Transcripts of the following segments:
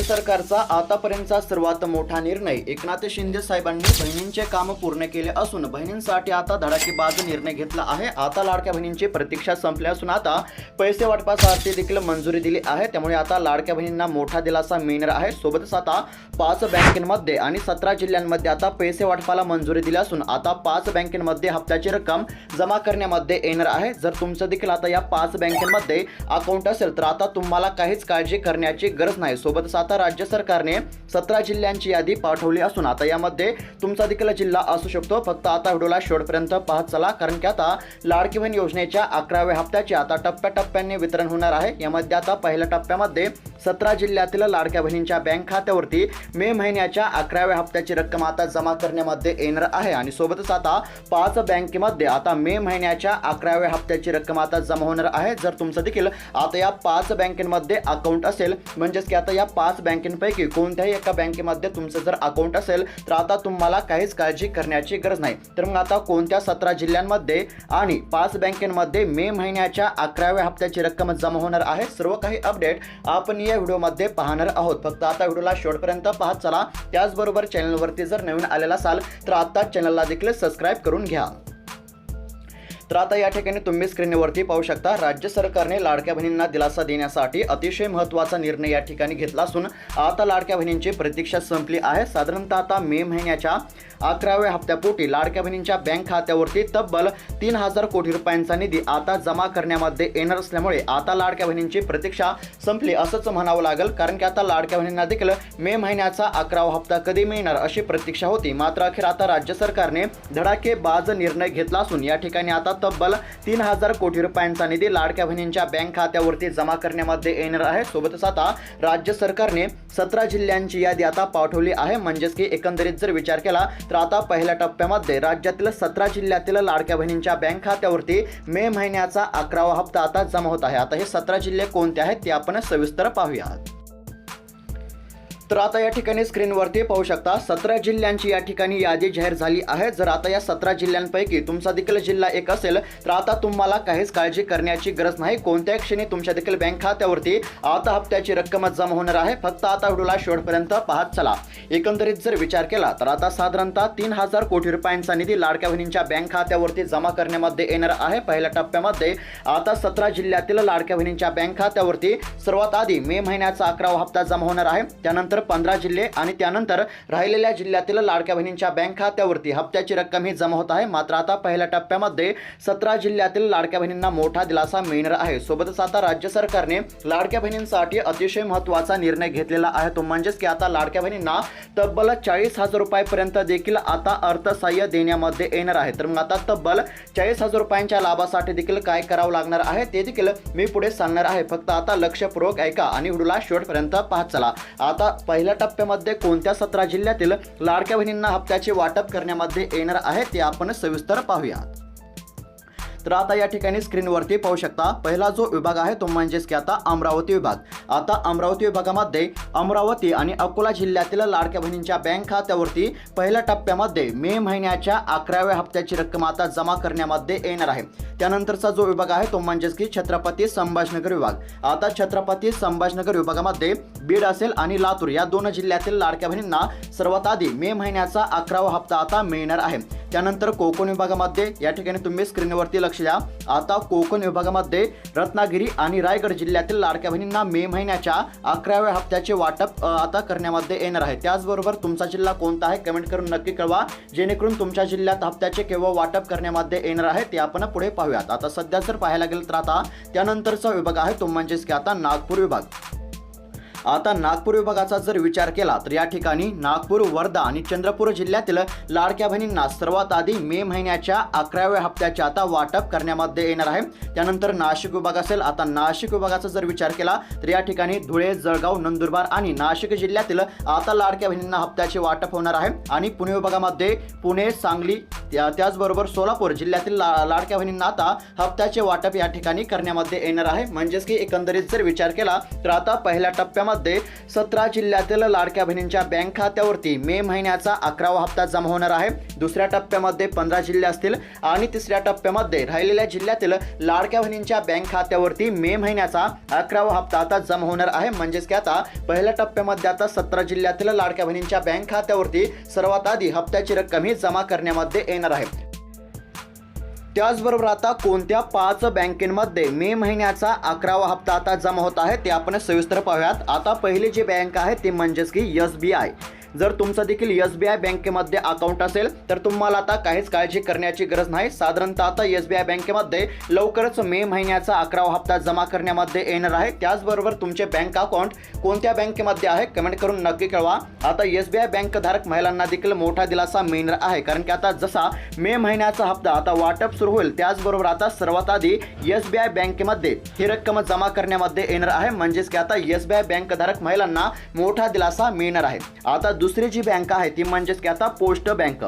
राज्य सरकारचा आतापर्यंतचा सर्वात मोठा निर्णय एकनाथ शिंदे साहेबांनी बहिणींचे काम पूर्ण केले असून बहिणींसाठी आता धडाकेबाज निर्णय घेतला आहे. आता लाडक्या बहिणींची प्रतीक्षा संपली असून आता पैसे वाटपासाठी देखील मंजुरी दिली आहे. त्यामुळे आता लाडक्या बहिणींना मोठा दिलासा मिळणार आहे. सोबतच आता पाच बँकेमध्ये आणि सतरा जिल्ह्यांमध्ये आता पैसे वाटपाला मंजुरी दिली असून आता पाच बँकेमध्ये हप्त्याची रक्कम जमा करण्यामध्ये येणार आहे. जर तुमचं देखील आता या पाच बँकेमध्ये अकाउंट असेल तर आता तुम्हाला काहीच काळजी करण्याची गरज नाही. सोबतच आता आता राज्य सरकारने सतरा जिल्ह्यांची यादी पाठवली असून आता यामध्ये तुमचा देखील जिल्हा असू शकतो. फक्त आता व्हिडिओला शेवटपर्यंत पाहत चला कारण की आता लाडकी बहीण योजनेच्या अकराव्या हप्त्याचे आता टप्प्याटप्प्याने वितरण होणार आहे. यामध्ये आता पहिल्या टप्प्यामध्ये सतरा जिल्ह्यातील लाडक्या बहिणींच्या बँक खात्यावरती मे महिन्याच्या अकराव्या हप्त्याची रक्कम आता जमा करण्यामध्ये येणार आहे. आणि सोबतच आता पाच बँकेमध्ये आता मे महिन्याच्या अकराव्या हप्त्याची रक्कम आता जमा होणार आहे. जर तुमचं देखील आता या पाच बँकेमध्ये अकाउंट असेल म्हणजेच की आता या पाच बँकेपैकी कोणत्याही एका बँकेमध्ये तुमचं जर अकाउंट असेल तर आता तुम्हाला काहीच काळजी करण्याची गरज नाही. तर मग आता कोणत्या सतरा जिल्ह्यांमध्ये आणि पाच बँकेमध्ये मे महिन्याच्या अकराव्या हप्त्याची रक्कम जमा होणार आहे? सर्व काही अपडेट आपण या व्हिडिओमध्ये पाहणार आहोत. फक्त आता व्हिडिओला शेवटपर्यंत पाहत चला. त्याचबरोबर चॅनलवरती जर नवीन आलेला असाल तर आता चॅनलला देखील सबस्क्राईब करून घ्या. तर आता या ठिकाणी तुम्ही स्क्रीनवरती पाहू शकता राज्य सरकारने लाडक्या बहिणींना दिलासा देण्यासाठी अतिशय महत्त्वाचा निर्णय या ठिकाणी घेतला असून आता लाडक्या बहिणींची प्रतीक्षा संपली आहे. साधारणतः आता मे महिन्याच्या अकराव्या हप्त्यापोटी लाडक्या बहिणींच्या बँक खात्यावरती तब्बल तीन हजार कोटी रुपयांचा निधी आता जमा करण्यामध्ये येणार असल्यामुळे आता लाडक्या बहिणींची प्रतीक्षा संपली असंच म्हणावं लागेल. कारण की आता लाडक्या बहिणींना देखील मे महिन्याचा अकरावा हप्ता कधी मिळणार अशी प्रतीक्षा होती. मात्र अखेर आता राज्य सरकारने धडाकेबाज निर्णय घेतला असून या ठिकाणी आता तब्बल तीन हजार कोटी रुपयांचा निधी लाडक्या बहिणींच्या बँक खात्यावरती जमा करण्यामध्ये येणार आहे. सोबतच आता राज्य सरकारने सतरा जिल्ह्यांची यादी आता पाठवली आहे. म्हणजेच की एकंदरीत जर विचार केला तर आता पहिल्या टप्प्यामध्ये राज्यातील सतरा जिल्ह्यातील लाडक्या बहिणींच्या बँक खात्यावरती मे महिन्याचा अकरावा हप्ता आता जमा होत आहे. आता हे सतरा जिल्हे कोणते आहेत ते आपण सविस्तर पाहूयात. तर आता या ठिकाणी स्क्रीनवरती पाहू शकता सतरा जिल्ह्यांची या ठिकाणी यादी जाहीर झाली आहे. जर आता या सतरा जिल्ह्यांपैकी तुमचा देखील जिल्हा एक असेल तर आता तुम्हाला काहीच काळजी करण्याची गरज नाही. कोणत्याही क्षणी तुमच्या देखील बँक खात्यावरती आता हप्त्याची रक्कम जमा होणार आहे. फक्त आता व्हिडिओला शेवटपर्यंत पाहत चला. एकंदरीत जर विचार केला तर आता साधारणतः तीन हजार कोटी रुपयांचा निधी लाडक्या बहिणींच्या बँक खात्यावरती जमा करण्यामध्ये येणार आहे. पहिल्या टप्प्यामध्ये आता सतरा जिल्ह्यातील लाडक्या बहिणींच्या बँक खात्यावरती सर्वात आधी मे महिन्याचा अकरावा हप्ता जमा होणार आहे. त्यानंतर पंधरा जिल्हे आणि त्यानंतर राहिलेल्या जिल्ह्यातील लाडक्या बहिणींच्या बँक खात्यावरती हप्त्याची रक्कम ही जमा होत आहे. मात्र आता पहिल्या टप्प्यामध्ये सतरा जिल्ह्यातील लाडक्या बहिणींना मोठा दिलासा मिळणार आहे. सोबतच आता राज्य सरकारने लाडक्या बहिणींसाठी अतिशय महत्त्वाचा निर्णय घेतलेला आहे. तो म्हणजेच की आता लाडक्या बहिणींना तब्बल चाळीस हजार रुपयापर्यंत देखील आता अर्थसहाय्य देण्यामध्ये येणार आहे. तर मग आता तब्बल चाळीस हजार रुपयांच्या लाभासाठी देखील काय करावं लागणार आहे ते देखील मी पुढे सांगणार आहे. फक्त आता लक्षपूर्वक ऐका आणि व्हिडिओला शेवटपर्यंत पाहत चला. आता पहिल्या टप्प्यामध्ये कोणत्या सतरा जिल्ह्यातील लाडक्या बहिणींना हप्त्याचे वाटप करण्यामध्ये येणार आहे ते आपण सविस्तर पाहूयात तर आता या ठिकाणी स्क्रीनवरती पाहू शकता पहिला जो विभाग आहे तो म्हणजेच की आता अमरावती विभाग. आता अमरावती विभागामध्ये अमरावती आणि अकोला जिल्ह्यातील लाडक्या बहिणींच्या बँक खात्यावरती पहिल्या टप्प्यामध्ये मे महिन्याच्या अकराव्या हप्त्याची रक्कम आता जमा करण्यामध्ये येणार आहे. त्यानंतरचा जो विभाग आहे तो म्हणजेच की छत्रपती संभाजनगर विभाग. आता छत्रपती संभाजनगर विभागामध्ये बीड असेल आणि लातूर या दोन जिल्ह्यातील लाडक्या बहिणींना सर्वात आधी मे महिन्याचा अकरावा हप्ता आता मिळणार आहे. त्यानंतर कोकण विभागामध्ये या ठिकाणी तुम्ही स्क्रीनवरती लक्ष द्या. आता कोकण विभागामध्ये रत्नागिरी आणि रायगड जिल्ह्यातील लाडक्या बहिणींना मे महिन्याच्या अकराव्या हप्त्याचे वाटप आता करण्यामध्ये येणार आहे. त्याचबरोबर तुमचा जिल्हा कोणता आहे कमेंट करून नक्की कळवा. जेणेकरून तुमच्या जिल्ह्यात हप्त्याचे केव्हा वाटप करण्यामध्ये येणार आहे ते आपण पुढे पाहूयात. आता सध्या जर पाहायला गेलं तर आता त्यानंतरचा विभाग आहे तो म्हणजेच की आता नागपूर विभाग. आता नागपूर विभागाचा जर विचार केला तर या ठिकाणी नागपूर वर्धा आणि चंद्रपूर जिल्ह्यातील लाडक्या बहिणींना सर्वात आधी मे महिन्याच्या अकराव्या हप्त्याचे आता वाटप करण्यामध्ये येणार आहे. त्यानंतर नाशिक विभाग असेल आता नाशिक विभागाचा जर विचार केला तर या ठिकाणी धुळे जळगाव नंदुरबार आणि नाशिक जिल्ह्यातील आता लाडक्या बहिणींना हप्त्याचे वाटप होणार आहे. आणि पुणे विभागामध्ये पुणे सांगली त्या- त्याचबरोबर सोलापूर जिल्ह्यातील ला लाडक्या बहिणींना आता हप्त्याचे वाटप या ठिकाणी करण्यामध्ये येणार आहे. म्हणजेच की एकंदरीत जर विचार केला तर आता पहिल्या टप्प्यामध्ये सतरा जिल्ह्यातील लाडक्या बहिणींच्या बँक खात्यावरती मे महिन्याचा अकरावा हप्ता जमा होणार आहे. दुसऱ्या टप्प्यामध्ये पंधरा जिल्हे असतील आणि तिसऱ्या टप्प्यामध्ये राहिलेल्या जिल्ह्यातील लाडक्या बहिणींच्या बँक खात्यावरती मे महिन्याचा अकरावा हप्ता आता जमा होणार आहे. म्हणजेच की आता पहिल्या टप्प्यामध्ये आता सतरा जिल्ह्यातील लाडक्या बहिणींच्या बँक खात्यावरती सर्वात आधी हप्त्याची रक्कम ही जमा करण्यामध्ये येणार आहे. त्याचबरोबर आता कोणत्या पाच बँकेमध्ये मे महिन्याचा अकरावा हप्ता आता जमा होत आहे ते आपण सविस्तर पाहूयात. आता पहिली जी बँक आहे ती म्हणजेच की एस बी आय. जर तुमचं देखील एस बी आय बँकेमध्ये अकाउंट असेल तर तुम्हाला आता काहीच काळजी करण्याची गरज नाही. साधारणतः आता एस बी आय बँकेमध्ये लवकरच मे महिन्याचा अकरावा हप्ता जमा करण्यामध्ये येणार आहे. त्याचबरोबर तुमचे बँक अकाउंट कोणत्या बँकेमध्ये आहे कमेंट करून नक्की कळवा. आता एस बी आय बँकधारक महिलांना देखील मोठा दिलासा मिळणार आहे. कारण की आता जसा मे महिन्याचा हप्ता आता वाटप सुरू होईल त्याचबरोबर आता सर्वात आधी एस बी आय बँकेमध्ये ही रक्कम जमा करण्यामध्ये येणार आहे. म्हणजेच की आता एस बी आय बँकधारक महिलांना मोठा दिलासा मिळणार आहे. आता दुसरी जी बँक आहे ती म्हणजेच की आता पोस्ट बँक.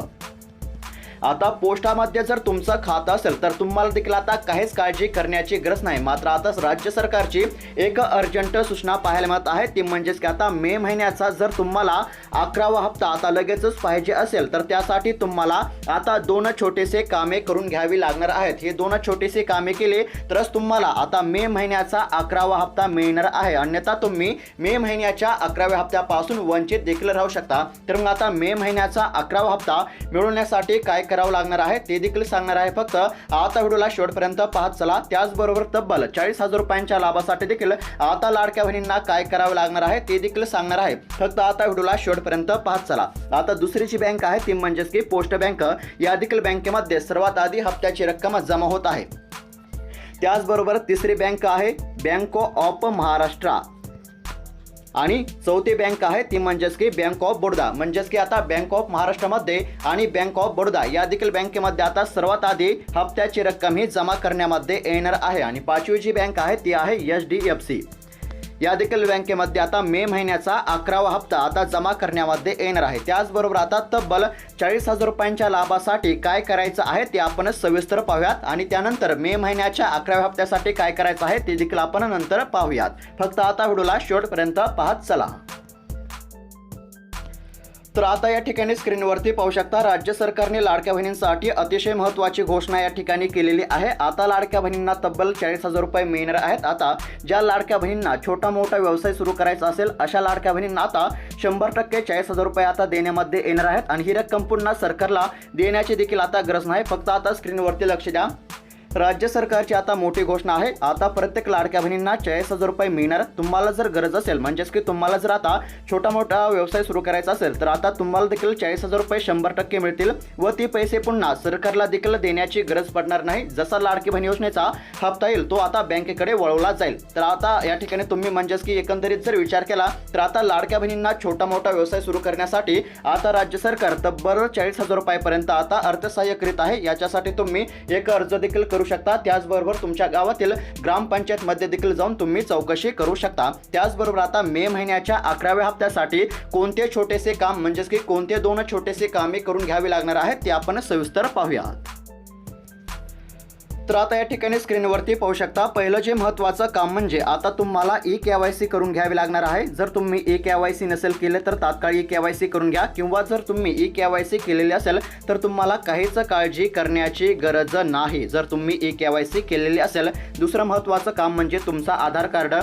आता पोस्टामध्ये जर तुमचं खातं असेल तर तुम्हाला देखील आता काहीच काळजी करण्याची गरज नाही. मात्र आता राज्य सरकारची एक अर्जंट सूचना पाहायला मिळत आहे. ती म्हणजेच की आता मे महिन्याचा जर तुम्हाला अकरावा हप्ता आता लगेचच पाहिजे असेल तर त्यासाठी तुम्हाला आता दोन छोटेसे कामे करून घ्यावी लागणार आहेत. हे दोन छोटेसे कामे केले तरच तुम्हाला आता मे महिन्याचा अकरावा हप्ता मिळणार आहे. अन्यथा तुम्ही मे महिन्याच्या अकराव्या हप्त्यापासून वंचित देखील राहू शकता. तर मग आता मे महिन्याचा अकरावा हप्ता मिळवण्यासाठी काय करावं लागणार आहे ते देखील सांगणार आहे फक्त आता व्हिडिओला शेवटपर्यंत पाहत चला. त्याचबरोबर तब्बल चाळीस हजार रुपयांच्या लाभासाठी देखील आता लाडक्या बहिणींना काय करावं लागणार आहे ते देखील सांगणार आहे. फक्त आता व्हिडिओला शेवटपर्यंत पाहत चला. आता दुसरी जी बँक आहे ती म्हणजेच की पोस्ट बँक. या देखील बँकेमध्ये सर्वात आधी हप्त्याची रक्कम जमा होत आहे. त्याचबरोबर तिसरी बँक आहे बँक ऑफ महाराष्ट्र. आणि चौथी बँक आहे ती म्हणजेच की बँक ऑफ बडोदा. म्हणजेच की आता बँक ऑफ महाराष्ट्रामध्ये आणि बँक ऑफ बडोदा. या देखील बँकेमध्ये आता सर्वात आधी हप्त्याची रक्कम ही जमा करण्यामध्ये येणार आहे. आणि पाचवी जी बँक आहे ती आहे एच डी एफ सी. या देखील बँकेमध्ये आता मे महिन्याचा अकरावा हप्ता आता जमा करण्यामध्ये येणार आहे. त्याचबरोबर आता तब्बल चाळीस हजार रुपयांच्या लाभासाठी काय करायचं आहे ते आपण सविस्तर पाहूयात आणि त्यानंतर मे महिन्याच्या अकराव्या हप्त्यासाठी काय करायचं आहे ते देखील आपण नंतर पाहूयात. फक्त आता व्हिडिओला शेवटपर्यंत पाहत चला. तर आता या ठिकाणी स्क्रीनवरती पाहू शकता राज्य सरकारने लाडक्या बहिणींसाठी अतिशय महत्त्वाची घोषणा या ठिकाणी केलेली आहे. आता लाडक्या बहिणींना तब्बल चाळीस हजार रुपये मिळणार आहेत. आता ज्या लाडक्या बहिणींना छोटा मोठा व्यवसाय सुरू करायचा असेल अशा लाडक्या बहिणींना आता शंभर टक्के चाळीस हजार रुपये आता देण्यामध्ये येणार आहेत. आणि ही रक्कम पुन्हा सरकारला देण्याची देखील आता गरज नाही. फक्त आता स्क्रीनवरती लक्ष द्या. राज्य सरकारची आता मोठी घोषणा आहे. आता प्रत्येक लाडक्या बहिणींना चाळीस हजार रुपये मिळणार. तुम्हाला जर गरज असेल म्हणजेच की तुम्हाला जर आता छोटा मोठा व्यवसाय सुरू करायचा असेल तर आता तुम्हाला देखील चाळीस हजार रुपये शंभर टक्के मिळतील व ती पैसे पुन्हा सरकारला देखील देण्याची गरज पडणार नाही. जसा लाडकी बहीण योजनेचा हप्ता येईल तो आता बँकेकडे वळवला जाईल. तर आता या ठिकाणी तुम्ही म्हणजेच की एकंदरीत जर विचार केला तर आता लाडक्या बहिणींना छोटा मोठा व्यवसाय सुरू करण्यासाठी आता राज्य सरकार तब्बल चाळीस हजार रुपयापर्यंत आता अर्थसहाय्य करीत आहे. याच्यासाठी तुम्ही एक अर्ज देखील करू शकता. त्याचबरोबर तुमच्या गावातील ग्रामपंचायतमध्ये देखील जाऊन तुम्ही चौकशी करू शकता. त्याचबरोबर आता मे महिन्याच्या अकराव्या हप्त्यासाठी कोणते छोटेसे काम म्हणजेच की कोणते दोन छोटेसे कामे करून घ्यावी लागणार आहेत ते आपण सविस्तर पाहूयात. तर आता या ठिकाणी स्क्रीनवरती पाहू शकता पहिलं जे महत्त्वाचं काम म्हणजे आता तुम्हाला ई के वाय सी करून घ्यावी लागणार आहे. जर तुम्ही ई के वाय सी नसेल केले तर तात्काळ ई के वाय सी करून घ्या. किंवा जर तुम्ही ई के वाय सी केलेली असेल तर तुम्हाला काहीच काळजी करण्याची गरज नाही. जर तुम्ही ई के वाय सी केलेली असेल दुसरं महत्त्वाचं काम म्हणजे तुमचा आधार कार्ड.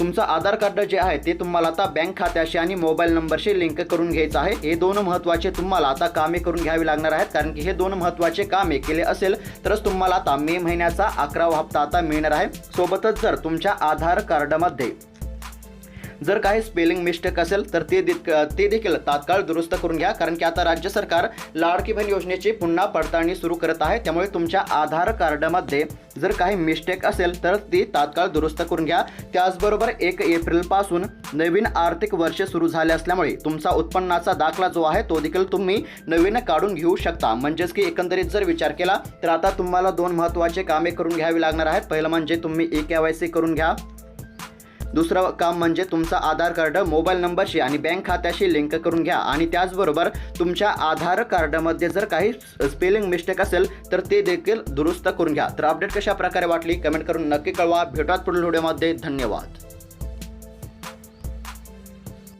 तुमचं आधार कार्ड जे आहे ते तुम्हाला आता बँक खात्याशी आणि मोबाईल नंबरशी लिंक करून घ्यायचं आहे. हे दोन महत्त्वाचे तुम्हाला आता कामे करून घ्यावी लागणार आहेत कारण की हे दोन महत्त्वाचे कामे केले असेल तरच तुम्हाला आता मे महिन्याचा अकरावा हप्ता आता मिळणार आहे. सोबतच जर तुमच्या आधार कार्डमध्ये जर काही स्पेलिंग मिस्टेक असेल तर ते दिक- ते देखील तात्काळ दुरुस्त करून घ्या. कारण की आता राज्य सरकार लाडकी बहीण योजनेची पुन्हा पडताळणी सुरू करत आहे. त्यामुळे तुमच्या आधार कार्डमध्ये जर काही मिस्टेक असेल तर ती तात्काळ दुरुस्त करून घ्या. त्याचबरोबर एक एप्रिलपासून नवीन आर्थिक वर्ष सुरू झाले असल्यामुळे तुमचा उत्पन्नाचा दाखला जो आहे तो देखील तुम्ही नवीन काढून घेऊ शकता. म्हणजेच की एकंदरीत जर विचार केला तर आता तुम्हाला दोन महत्त्वाचे कामे करून घ्यावी लागणार आहेत. पहिलं म्हणजे तुम्ही ई के वाय सी करून घ्या. दुसरं काम म्हणजे तुमचा आधार कार्ड मोबाईल नंबरशी आणि बँक खात्याशी लिंक करून घ्या. आणि त्याचबरोबर तुमच्या आधार कार्डमध्ये जर काही स्पेलिंग मिस्टेक असेल तर ते देखील दुरुस्त करून घ्या. तर अपडेट कशा प्रकारे वाटली? कमेंट करून नक्की कळवा. भेटूयात पुढील व्हिडिओमध्ये. धन्यवाद.